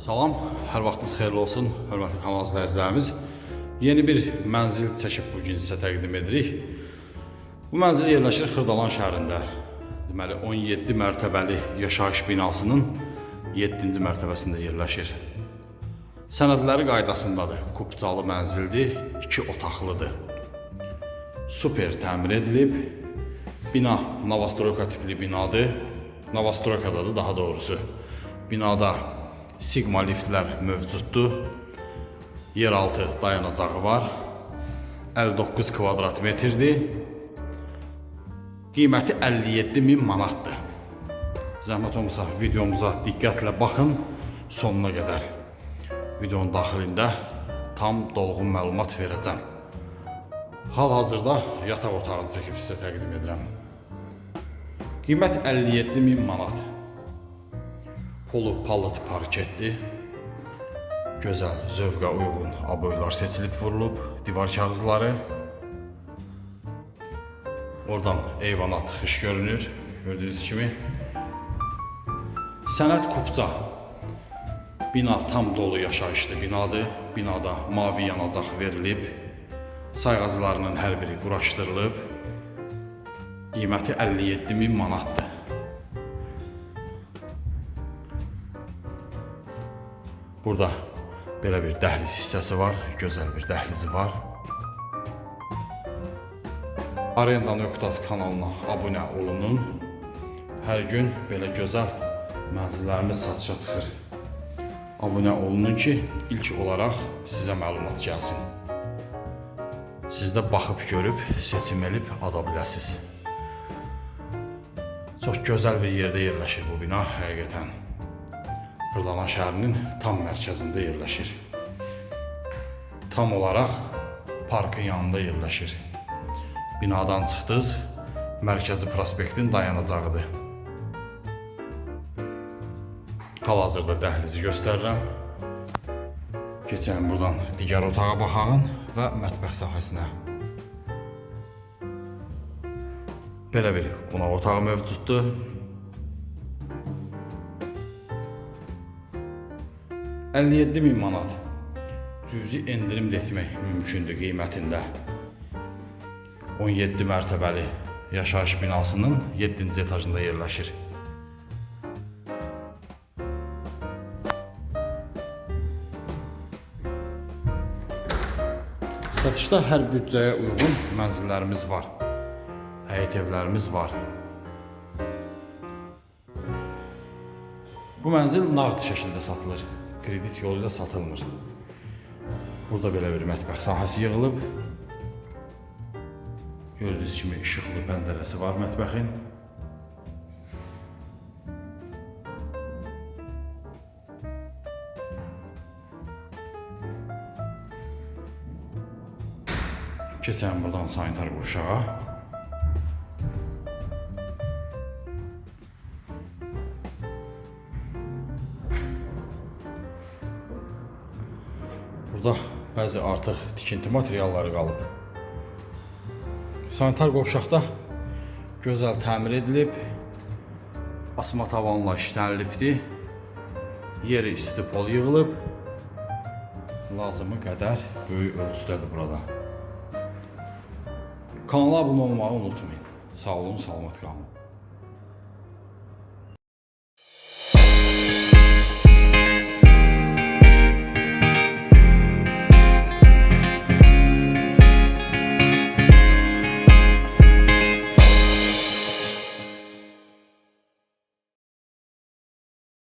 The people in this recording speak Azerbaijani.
Salam, hər vaxtınız xeyirli olsun, hörmətli kanal izləyicilərimiz. Yeni bir mənzil çəkib bu gün sizə təqdim edirik. Bu mənzil yerləşir Xırdalan şəhərində. Deməli 17 mərtəbəli yaşayış binasının 7-ci mərtəbəsində yerləşir. Sənədləri qaydasındadır. Kupcalı mənzildir, 2 otaqlıdır. Super təmir edilib. Bina Novostroyka tipli binadır. Novostroykadadır daha doğrusu. Binada Sigma liftlər mövcuddur. Yeraltı dayanacağı var. 59 kvadrat metrdir. Qiyməti 57 min manatdır. Zəhmət olmasa videomuza diqqətlə baxın sonuna qədər. Videonun daxilində tam dolğun məlumat verəcəm. Hal-hazırda yataq otağını çəkib sizə təqdim edirəm. Qiymət 57 min manat. Polu palıt parketdir. Gözəl, zövqə uyğun aboylar seçilib vurulub, divar kağızları. Oradan eyvana çıxış görünür, gördüyünüz kimi. Sənət kupca. Bina tam dolu yaşayışlı binadır. Binada mavi yanacaq verilib. Sayğaclarının hər biri quraşdırılıb. Qiyməti 57 min manatdır. Burada belə bir dəhliz hissəsi var, gözəl bir dəhlizi var. Arenda Nöqtas kanalına abunə olunun. Hər gün belə gözəl mənzillərimiz satışa çıxır. Abunə olunun ki, ilk olaraq sizə məlumat gəlsin. Siz də baxıb görüb, seçim edib ala biləsiniz. Çox gözəl bir yerdə yerləşir bu bina həqiqətən. Xırdalan şəhərinin tam mərkəzində yerləşir. Tam olaraq parkın yanında yerləşir. Binadan çıxdınız, Mərkəzi prospektin dayanacağıdır. Hal-hazırda dəhlizi göstərirəm. Keçən buradan digər otağa baxağın və mətbəx sahəsinə. Belə bir qonaq otağı mövcuddur. ...57 min manat cüzi endirim etmək mümkündür qiymətində. 17 mərtəbəli yaşayış binasının 7-ci etajında yerləşir. Satışda hər büdcəyə uyğun mənzillərimiz var. Həyət evlərimiz var. Bu mənzil nağd şəkildə satılır. Kredit yolu ilə satılmır. Burada belə bir mətbəx sahəsi yığılıb. Gördüyünüz kimi işıqlı pəncərəsi var mətbəxin. Keçən buradan sanitar qurşağa. Burada bəzi artıq tikinti materialları qalıb. Sanitar qovşaqda gözəl təmir edilib. Asma tavanla işlənilibdi. Yeri isti pol yığılıb. Lazımı qədər böyük ölçüdədir burada. Kanala abunə olmağı unutmayın. Sağ olun, salamat qalın.